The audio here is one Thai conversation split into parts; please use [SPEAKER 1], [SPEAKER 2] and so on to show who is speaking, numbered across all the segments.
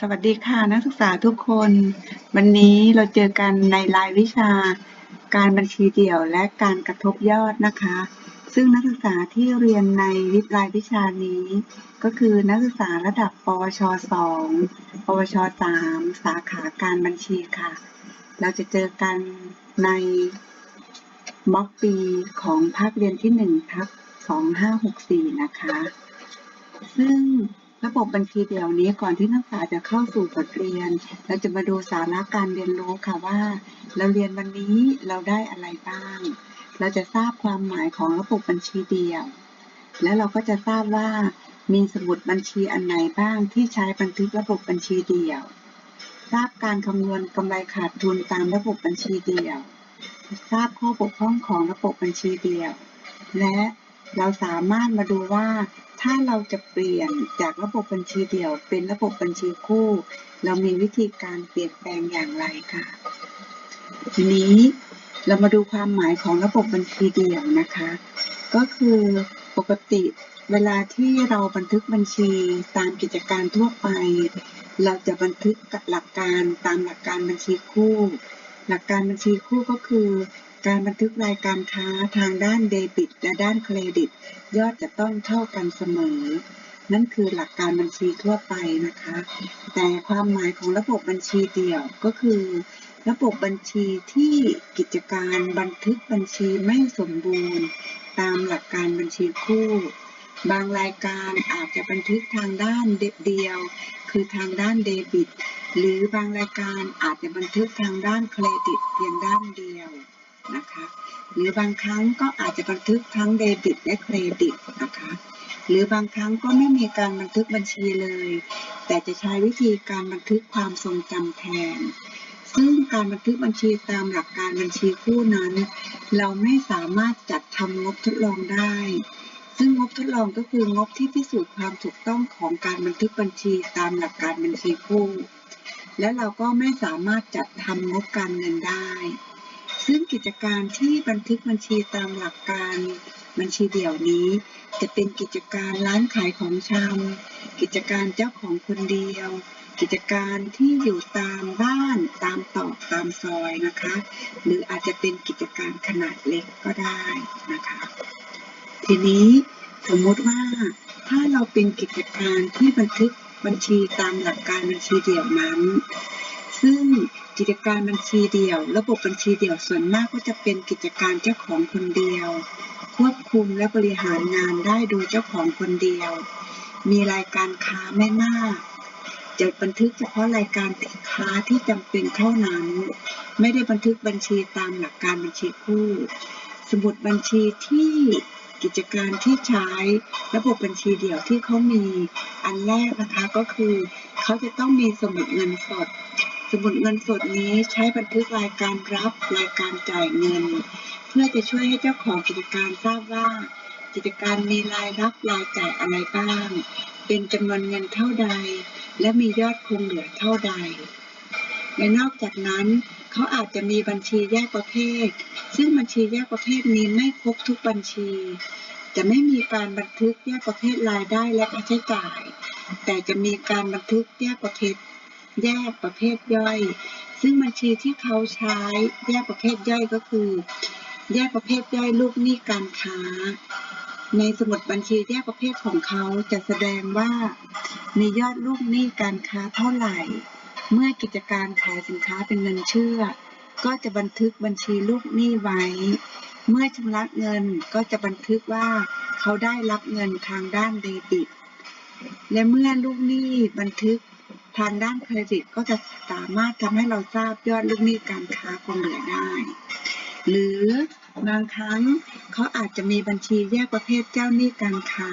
[SPEAKER 1] สวัสดีค่ะนักศึกษาทุกคน วันนี้เราเจอกันในรายวิชา การบัญชีเดี่ยวและการกระทบยอดนะคะ ซึ่งนักศึกษาที่เรียนในวิรายวิชานี้ ก็คือนักศึกษาระดับ ปวช 2 ปวช 3 สาขาการบัญชีค่ะ เราจะเจอกันในม็อกปีของภาคเรียนที่1ทับ2564 นะคะ ซึ่ง ระบบบัญชีเดี่ยวนี้ก่อนที่นักศึกษาจะเข้าสู่บทเรียน เราจะมาดูสาระการเรียนรู้ค่ะว่า เราเรียนวันนี้เราได้อะไรบ้าง เราจะทราบความหมายของระบบบัญชีเดี่ยว และเราก็จะทราบว่า มีสมุดบัญชีอันไหนบ้างที่ใช้บันทึกระบบบัญชีเดี่ยว ทราบการคำนวณกำไรขาดทุนตามระบบบัญชีเดี่ยว ทราบข้อบกพร่องของระบบบัญชีเดี่ยว และ เราสามารถมาดูว่าถ้าเราจะเปลี่ยนจากระบบบัญชีเดี่ยว เป็นระบบบัญชีคู่ เรามีวิธีการเปลี่ยนแปลงอย่างไรค่ะ ทีนี้เรามาดูความหมายของระบบบัญชีเดี่ยวนะคะ ก็คือปกติเวลาที่เราบันทึกบัญชีตามกิจการทั่วไป เราจะบันทึกหลักการตามหลักการบัญชีคู่ หลักการบัญชีคู่ก็คือ การบันทึกรายการค้าทางด้านเดบิต และด้านเครดิต ยอดจะต้องเท่ากันเสมอ นั่นคือหลักการบัญชีทั่วไปนะคะ แต่ความหมายของระบบบัญชีเดี่ยวก็คือ ระบบบัญชีที่กิจการบันทึกบัญชีไม่สมบูรณ์ ตามหลักการบัญชีคู่ บางรายการอาจจะบันทึกทางด้านเดียว คือทางด้านเดบิต หรือบางรายการอาจจะบันทึกทางด้านเครดิตเพียงด้านเดียว นะคะ หรือบางครั้งก็อาจจะบันทึกทั้งเดบิตและเครดิตนะคะ หรือบางครั้งก็ไม่มีการบันทึกบัญชีเลย แต่จะใช้วิธีการบันทึกความทรงจำแทน ซึ่งการบันทึกบัญชีตามหลักการบัญชีคู่นั้น เราไม่สามารถจัดทำงบทดลองได้ซึ่งงบทดลองก็คืองบที่พิสูจน์ความถูกต้องของการบันทึกบัญชีตามหลักการบัญชีคู่ และเราก็ไม่สามารถจัดทำงบการเงินได้ ซึ่งกิจการที่บันทึกบัญชีตามหลักการบัญชีเดี่ยวนี้ จะเป็นกิจการร้านขายของชำกิจการเจ้าของคนเดียว กิจการที่อยู่ตามบ้านตามตอกตามซอยนะคะ หรืออาจจะเป็นกิจการขนาดเล็กก็ได้นะคะ ทีนี้สมมติว่าถ้าเราเป็นกิจการที่บันทึกบัญชีตามหลักการบัญชีเดี่ยวนั้น ซึ่ง กิจการบัญชีเดี่ยว ระบบบัญชีเดี่ยวส่วนมากก็จะเป็นกิจการเจ้าของคนเดียว ควบคุมและบริหารงานได้โดยเจ้าของคนเดียว มีรายการค้าไม่มากจะบันทึกเฉพาะรายการค้าที่จำเป็นเท่านั้น ไม่ได้บันทึกบัญชีตามหลักการบัญชีคู่ สมุดบัญชีที่กิจการที่ใช้ ระบบบัญชีเดี่ยวที่เขามีอันแรกนะคะก็คือ เขาจะต้องมีสมุดเงินสด สมุดเงินสดนี้ใช้บันทึกรายการรับรายการจ่ายเงิน เพื่อจะช่วยให้เจ้าของกิจการทราบว่า กิจการมีรายรับรายจ่ายอะไรบ้าง เป็นจำนวนเงินเท่าใด และมียอดคงเหลือเท่าใด และนอกจากนั้น เขาอาจจะมีบัญชีแยกประเภท ซึ่งบัญชีแยกประเภทนี้ไม่ครบทุกบัญชี จะไม่มีการบันทึกแยกประเภทรายได้และค่าใช้จ่าย แต่จะมีการบันทึกแยกประเภท แยกประเภทย่อย ซึ่งบัญชีที่เขาใช้แยกประเภทย่อยก็คือ แยกประเภทย่อยลูกหนี้การค้า ในสมุดบัญชีแยกประเภทของเขาจะแสดงว่า มียอดลูกหนี้การค้าเท่าไหร่ เมื่อกิจการขายสินค้าเป็นเงินเชื่อ ก็จะบันทึกบัญชีลูกหนี้ไว้ เมื่อชำระเงินก็จะบันทึกว่าเขาได้รับเงินทางด้านเดบิตและเมื่อลูกหนี้บันทึก ทางด้านเครดิตก็จะสามารถทำให้เราทราบยอดลูกหนี้การค้าคงเหลือได้ หรือบางครั้งเขาอาจจะมีบัญชีแยกประเภทเจ้าหนี้การค้า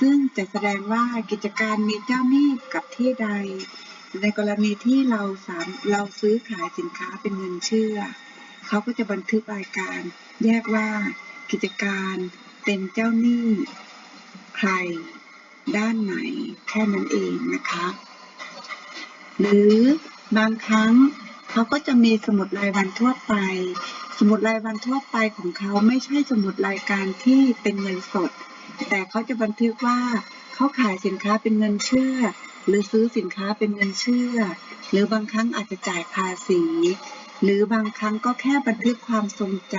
[SPEAKER 1] ซึ่งจะแสดงว่ากิจการมีเจ้าหนี้กับที่ใด ในกรณีที่เราสามเราซื้อขายสินค้าเป็นเงินเชื่อ เขาก็จะบันทึกรายการ แยกว่ากิจการเป็นเจ้าหนี้ใครด้านไหนแค่นั้นเองนะคะ หรือบางครั้งเขาก็จะมีสมุดรายวันทั่วไป สมุดรายวันทั่วไปของเขาไม่ใช่สมุดรายการที่เป็นเงินสด แต่เขาจะบันทึกว่าเขาขายสินค้าเป็นเงินเชื่อ หรือซื้อสินค้าเป็นเงินเชื่อ หรือบางครั้งอาจจะจ่ายภาษี หรือบางครั้งก็แค่บันทึกความทรงจ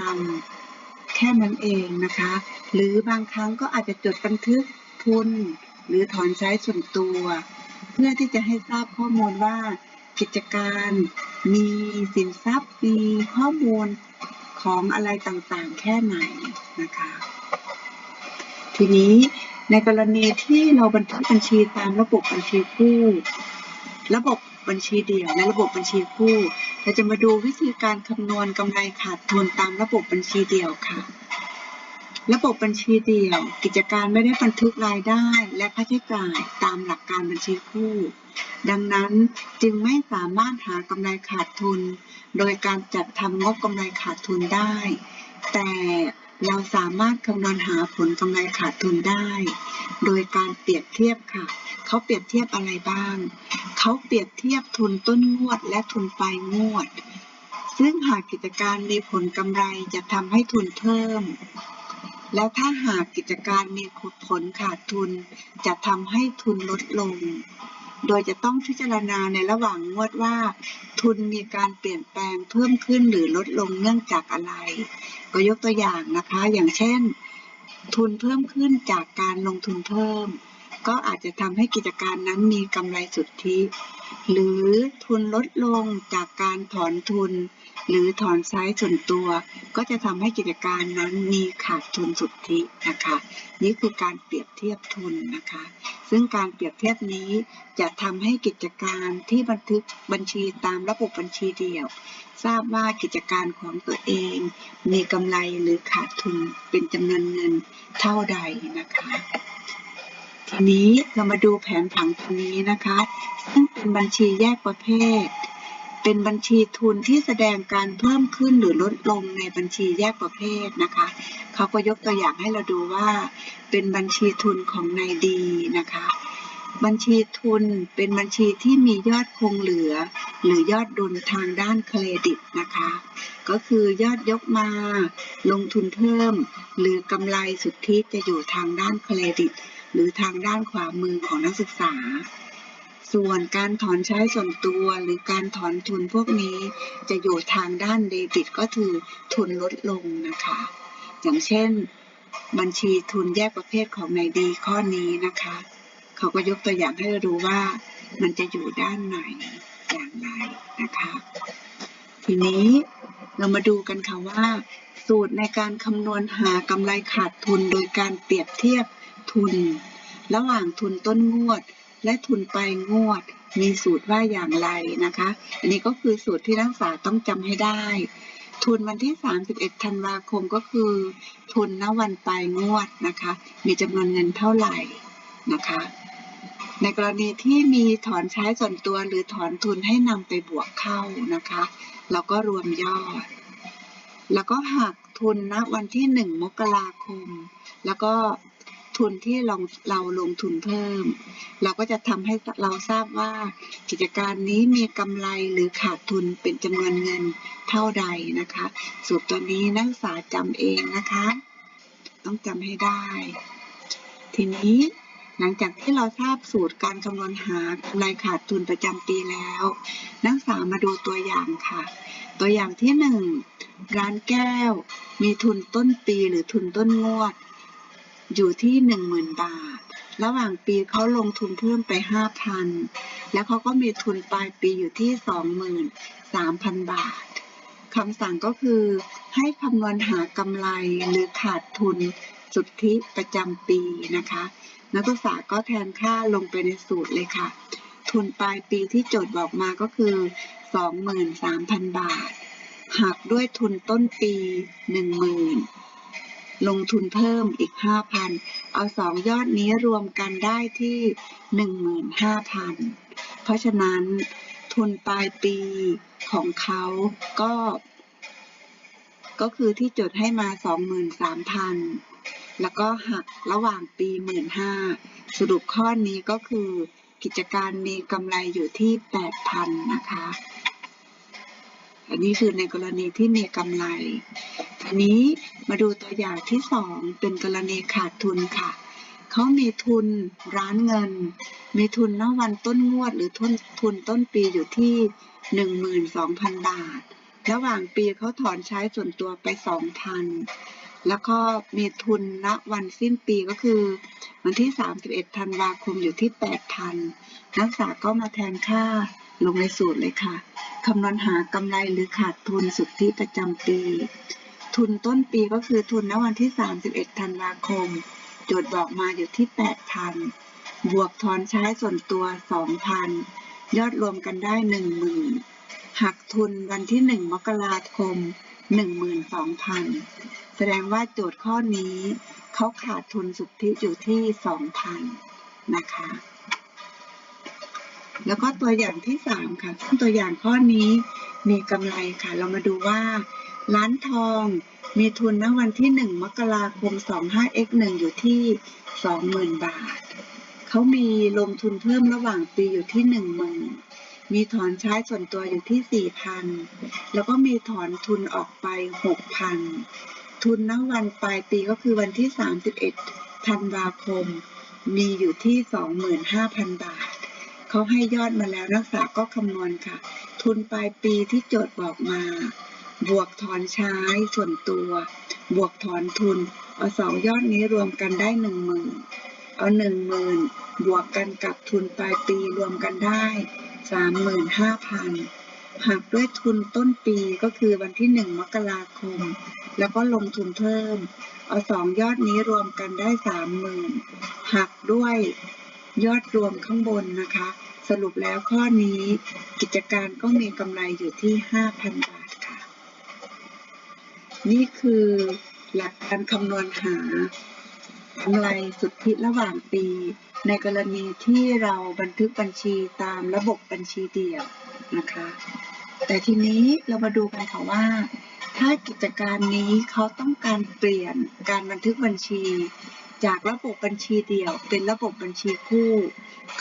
[SPEAKER 1] ำแค่นั้นเองนะคะ หรือบางครั้งก็อาจจะจดบันทึกทุน หรือถอนใช้ส่วนตัว พื่อที่จะให้ทราบข้อมูลว่ากิจการมีสินทรัพย์มีข้อมูลของอะไรต่างๆ แค่ไหนนะคะ ทีนี้ในกรณีที่เราบันทึกบัญชีตามระบบบัญชีคู่ ระบบบัญชีเดี่ยวและระบบบัญชีคู่ เราจะมาดูวิธีการคำนวณกำไรขาดทุนตามระบบบัญชีเดี่ยวค่ะ ระบบบัญชีเดี่ยว กิจการไม่ได้บันทึกรายได้ และค่าใช้จ่ายตามหลักการบัญชีคู่ ดังนั้นจึงไม่สามารถหากำไรขาดทุน โดยการจัดทำงบกำไรขาดทุนได้ แต่เราสามารถคำนวณหาผลกำไรขาดทุนได้ โดยการเปรียบเทียบค่ะ เขาเปรียบเทียบอะไรบ้าง เขาเปรียบเทียบทุนต้นงวดและทุนปลายงวด ซึ่งหากกิจการมีผลกำไรจะทำให้ทุนเพิ่ม และถ้าหากกิจการมีผลขาดทุน จะทำให้ทุนลดลง โดยจะต้องพิจารณาในระหว่างงวดว่า ทุนมีการเปลี่ยนแปลงเพิ่มขึ้นหรือลดลงเนื่องจากอะไร ก็ยกตัวอย่างนะคะ อย่างเช่น ทุนเพิ่มขึ้นจากการลงทุนเพิ่ม ก็อาจจะทำให้กิจการนั้นมีกำไรสุทธิ หรือทุนลดลงจากการถอนทุน หรือถอนไซส์ส่วนตัว ก็จะทำให้กิจการนั้นมีขาดทุนสุทธินะคะ นี่คือการเปรียบเทียบทุนนะคะ ซึ่งการเปรียบเทียบนี้จะทำให้กิจการที่บันทึกบัญชีตามระบบบัญชีเดียว ทราบว่ากิจการของตัวเอง มีกำไรหรือขาดทุนเป็นจำนวนเงินเท่าใดนะคะทีนี้เรามาดูแผนผังตัวนี้นะคะ ซึ่งเป็นบัญชีแยกประเภท เป็นบัญชีทุนที่แสดงการเพิ่มขึ้นหรือลดลงในบัญชีแยกประเภทนะคะ เขาก็ยกตัวอย่างให้เราดูว่า เป็นบัญชีทุนของนายดีนะคะ บัญชีทุนเป็นบัญชีที่มียอดคงเหลือ หรือยอดดุลทางด้านเครดิตนะคะ ก็คือยอดยกมา ลงทุนเพิ่ม หรือกำไรสุทธิจะอยู่ทางด้านเครดิต หรือทางด้านขวามือของนักศึกษา ส่วนการถอนใช้ส่วนตัวหรือการถอนทุนพวกนี้จะอยู่ทางด้านเดบิตก็คือทุนลดลงนะคะ อย่างเช่น บัญชีทุนแยกประเภทของนายดีข้อนี้นะคะ เขาก็ยกตัวอย่างให้เราดูว่ามันจะอยู่ด้านไหนอย่างไรนะคะ ทีนี้เรามาดูกันค่ะว่า สูตรในการคำนวณหากำไรขาดทุนโดยการเปรียบเทียบทุน ระหว่างทุนต้นงวด และทุนปลายงวด มีสูตรว่าอย่างไรนะคะ อันนี้ก็คือสูตรที่นักศึกษาต้องจำให้ได้ ทุนวันที่ 31 ธันวาคมก็คือ ทุนณวันปลายงวดนะคะ มีจำนวนเงินเท่าไหร่นะคะ ในกรณีที่มีถอนใช้ส่วนตัวหรือถอนทุนให้นำไปบวกเข้านะคะเราก็รวมยอด แล้วก็หักทุนณวันที่ 1 มกราคม แล้วก็ ทุนที่เราเราลงทุนเพิ่ม เราก็จะทำให้เราทราบว่ากิจการนี้มีกำไรหรือขาดทุนเป็นจำนวนเงินเท่าใดนะคะสูตรตัวนี้นักศึกษาจำเองนะคะ ต้องจำให้ได้ ทีนี้หลังจากที่เราทราบสูตรการคำนวณหากำไรขาดทุนประจำปีแล้ว นักศึกษามาดูตัวอย่างค่ะ ตัวอย่างที่หนึ่งร้านแก้ว มีทุนต้นปีหรือทุนต้นงวด อยู่ที่หนึ่งหมื่นบาท ระหว่างปีเขาลงทุนเพิ่มไปห้าพันแล้วเขาก็มีทุนปลายปีอยู่ที่สองหมื่นสามพันบาทคำสั่งก็คือให้คำนวณหากำไรหรือขาดทุนสุทธิประจำปีนะคะ นักศึกษาก็แทนค่าลงไปในสูตรเลยค่ะ ทุนปลายปีที่โจทย์บอกมาก็คือ 23,000 บาท หักด้วยทุนต้นปี 10,000 ลงทุนเพิ่มอีก 5,000 เอาสองยอดนี้รวมกันได้ที่ 15,000 เพราะฉะนั้นทุนปลายปีของเขาก็ ก็คือที่จดให้มา 23,000 แล้วก็หักระหว่างปีหมื่นห้าสรุปข้อนี้ก็คือกิจการมีกำไรอยู่ที่ 8,000 นะคะ อันนี้คือในกรณีที่มีกำไร ทีนี้มาดูตัวอย่างที่2เป็นกรณีขาดทุนค่ะ เขามีทุนร้านเงิน มีทุนณวันต้นงวด หรือทุนทุนต้นปีอยู่ที่หนึ่งหมื่นสองพันบาท ระหว่างปีเขาถอนใช้ส่วนตัวไปสองพันแล้วก็มีทุนณวันสิ้นปีก็คือ วันที่ 31 ธันวาคมอยู่ที่ 8,000 นักศึกษาก็มาแทนค่า ลงในสูตรเลยค่ะ คำนวณหากำไรหรือขาดทุนสุทธิประจำปี ทุนต้นปีก็คือทุนณวันที่ 31 ธันวาคม โจทย์บอกมาอยู่ที่ 8,000 บวกถอนใช้ส่วนตัว 2,000 ยอดรวมกันได้ 10,000 หักทุนวันที่ 1 มกราคม 12,000 แสดงว่าโจทย์ข้อนี้ เขาขาดทุนสุทธิอยู่ที่ 2,000 นะคะ แล้วก็ตัวอย่างที่ 3 ค่ะ ซึ่งตัวอย่างข้อนี้มีกำไรค่ะ เรามาดูว่า ร้านทองมีทุนณวันที่ 1 มกราคม 25x1 อยู่ที่ 20,000 บาท เขามีลงทุนเพิ่มระหว่างปีอยู่ที่ 10,000 มีถอนใช้ส่วนตัวอยู่ที่ 4,000 แล้วก็มีถอนทุนออกไป 6,000 ทุนณวันปลายปีก็คือวันที่ 31 ธันวาคม มีอยู่ที่ 25,000 บาท เขาให้ยอดมาแล้วนักศึกษาก็คำนวณค่ะ ทุนปลายปีที่โจทย์บอกมา บวกถอนใช้ส่วนตัว บวกถอนทุน เอาสองยอดนี้รวมกันได้หนึ่งหมื่นเอาหนึ่งหมื่นบวกกันกับทุนปลายปีรวมกันได้สามหมื่นห้าพันหักด้วยทุนต้นปีก็คือวันที่หนึ่งมกราคม แล้วก็ลงทุนเพิ่ม เอาสองยอดนี้รวมกันได้สามหมื่นหักด้วย ยอดรวมข้างบนนะคะ สรุปแล้วข้อนี้กิจการก็มีกำไรอยู่ที่ 5,000 บาทค่ะ นี่คือหลักการคำนวณหากำไรสุทธิระหว่างปี ในกรณีที่เราบันทึกบัญชีตามระบบบัญชีเดี่ยวนะคะ แต่ทีนี้เรามาดูกันค่ะว่า ถ้ากิจการนี้เขาต้องการเปลี่ยนการบันทึกบัญชี จากระบบบัญชีเดี่ยว เป็นระบบบัญชีคู่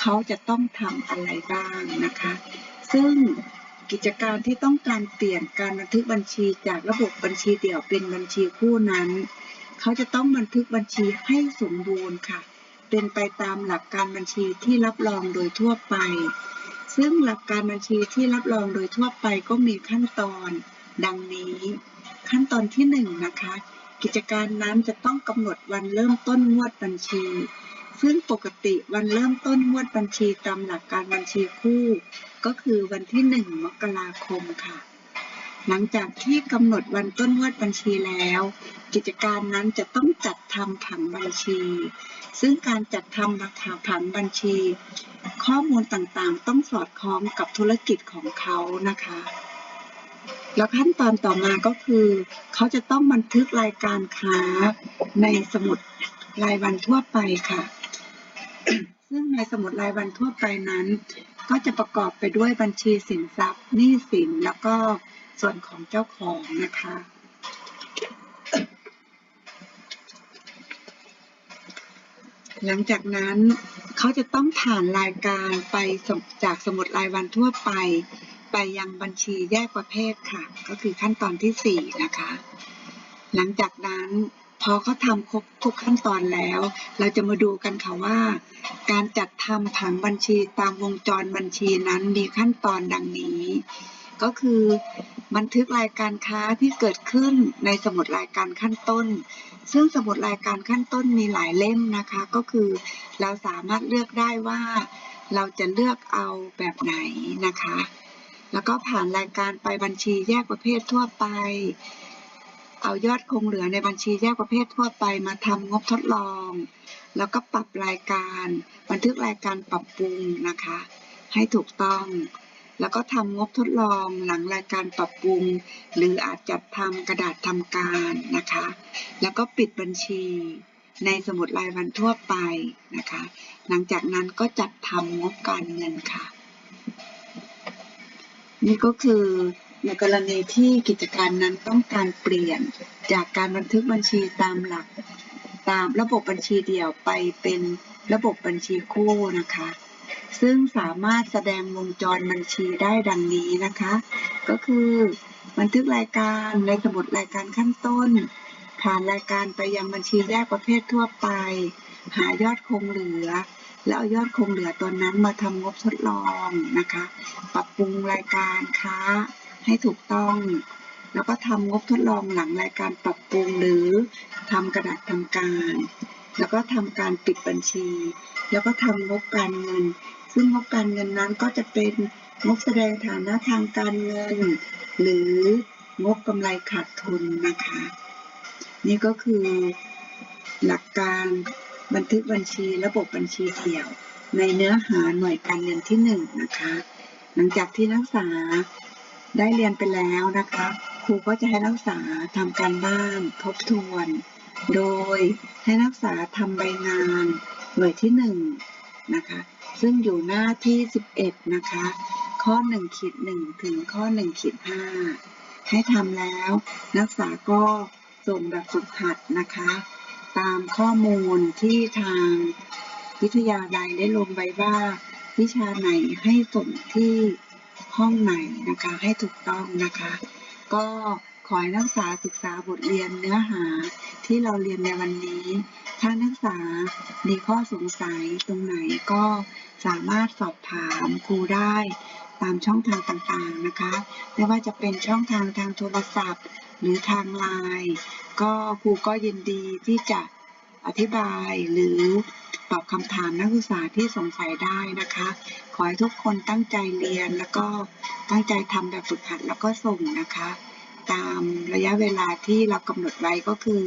[SPEAKER 1] เขาจะต้องทำอะไรบ้างนะคะ ซึ่งกิจการที่ต้องการเปลี่ยนการบันทึกบัญชีจากระบบบัญชีเดี่ยวเป็นบัญชีคู่นั้น เขาจะต้องบันทึกบัญชีให้สมบูรณ์ค่ะ เป็นไปตามหลักการบัญชีที่รับรองโดยทั่วไป ซึ่งหลักการบัญชีที่รับรองโดยทั่วไปก็มีขั้นตอน ดังนี้ ขั้นตอนที่หนึ่งนะคะ กิจการนั้นจะต้องกำหนดวันเริ่มต้นงวดบัญชี ซึ่งปกติวันเริ่มต้นงวดบัญชีตามหลักการบัญชีคู่ ก็คือวันที่ 1 มกราคมค่ะ หลังจากที่กำหนดวันต้นงวดบัญชีแล้ว กิจการนั้นจะต้องจัดทำผังบัญชี ซึ่งการจัดทำราคาผังบัญชี ข้อมูลต่างๆ ต้องสอดคล้องกับธุรกิจของเขานะคะ แล้วขั้นตอนต่อมาก็คือ เขาจะต้องบันทึกรายการค้าในสมุดรายวันทั่วไปค่ะ ซึ่งในสมุดรายวันทั่วไปนั้น ก็จะประกอบไปด้วยบัญชีสินทรัพย์หนี้สินแล้วก็ส่วนของเจ้าของนะคะ หลังจากนั้นเขาจะต้องผ่านรายการไปจากสมุดรายวันทั่วไป ไปยังบัญชีแยกประเภทค่ะ ก็คือขั้นตอนที่ 4 นะคะ หลังจากนั้นพอเขาทำครบทุกขั้นตอนแล้ว เราจะมาดูกันค่ะว่า การจัดทำผังบัญชีตามวงจรบัญชีนั้นมีขั้นตอนดังนี้ ก็คือบันทึกรายการค้าที่เกิดขึ้นในสมุดรายการขั้นต้น ซึ่งสมุดรายการขั้นต้นมีหลายเล่มนะคะ ก็คือเราสามารถเลือกได้ว่า เราจะเลือกเอาแบบไหนนะคะ แล้วก็ผ่านรายการไปบัญชีแยกประเภททั่วไป เอายอดคงเหลือในบัญชีแยกประเภททั่วไปมาทำงบทดลอง แล้วก็ปรับรายการ บันทึกรายการปรับปรุงนะคะ ให้ถูกต้อง แล้วก็ทำงบทดลองหลังรายการปรับปรุง หรืออาจจัดทำกระดาษทำการนะคะ แล้วก็ปิดบัญชีในสมุดรายวันทั่วไปนะคะ หลังจากนั้นก็จัดทำงบการเงินค่ะ นี่ก็คือในกรณีที่กิจการนั้นต้องการเปลี่ยนจากการบันทึกบัญชีตามหลัก ตามระบบบัญชีเดี่ยวไปเป็นระบบบัญชีคู่นะคะ ซึ่งสามารถแสดงวงจรบัญชีได้ดังนี้นะคะ ก็คือบันทึกรายการในสมุดรายการขั้นต้น ผ่านรายการไปยังบัญชีแยกประเภททั่วไป หายอดคงเหลือ แล้วเอายอดคงเหลือตัวนั้นมาทำงบทดลองนะคะ ปรับปรุงรายการค้าให้ถูกต้อง แล้วก็ทำงบทดลองหลังรายการปรับปรุงหรือทำกระดาษทำการ แล้วก็ทำการปิดบัญชี แล้วก็ทำงบการเงิน ซึ่งงบการเงินนั้นก็จะเป็นงบแสดงฐานะทางการเงิน หรืองบกำไรขาดทุนนะคะ นี่ก็คือหลักการ บันทึกบัญชีระบบบัญชีเดี่ยว ในเนื้อหาหน่วยการเงินที่หนึ่งนะคะ หลังจากที่นักศึกษาได้เรียนไปแล้วนะคะ ครูก็จะให้นักศึกษาทำการบ้านทบทวน โดยให้นักศึกษาทำใบงานหน่วยที่หนึ่งนะคะซึ่งอยู่หน้าที่ 11 นะคะ ข้อ1ขีด1ถึงข้อ1ขีด5ให้ทำแล้ว นักศึกษาก็ส่งแบบฝึกหัดนะคะ ตามข้อมูลที่ทางวิทยาลัยได้ลงไว้ว่า วิชาไหนให้ส่งที่ห้องไหนนะคะให้ถูกต้องนะคะ ก็ขอให้นักศึกษาศึกษาบทเรียนเนื้อหาที่เราเรียนในวันนี้ ถ้านักศึกษามีข้อสงสัยตรงไหนก็สามารถสอบถามครูได้ตามช่องทางต่างๆนะคะ ไม่ว่าจะเป็นช่องทางทางโทรศัพท์ หรือทางไลน์ก็ครูก็ยินดีที่จะอธิบายหรือตอบคำถามนักศึกษาที่สงสัยได้นะคะ ขอให้ทุกคนตั้งใจเรียนแล้วก็ตั้งใจทำแบบฝึกหัดแล้วก็ส่งนะคะ ตามระยะเวลาที่เรากำหนดไว้ก็คือ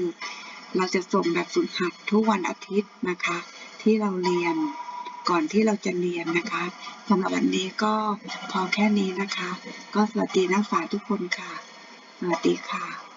[SPEAKER 1] เราจะส่งแบบฝึกหัดทุกวันอาทิตย์นะคะ ที่เราเรียนก่อนที่เราจะเรียนนะคะสำหรับวันนี้ก็พอแค่นี้นะคะ ก็สวัสดีนักศึกษาทุกคนค่ะ สวัสดีค่ะ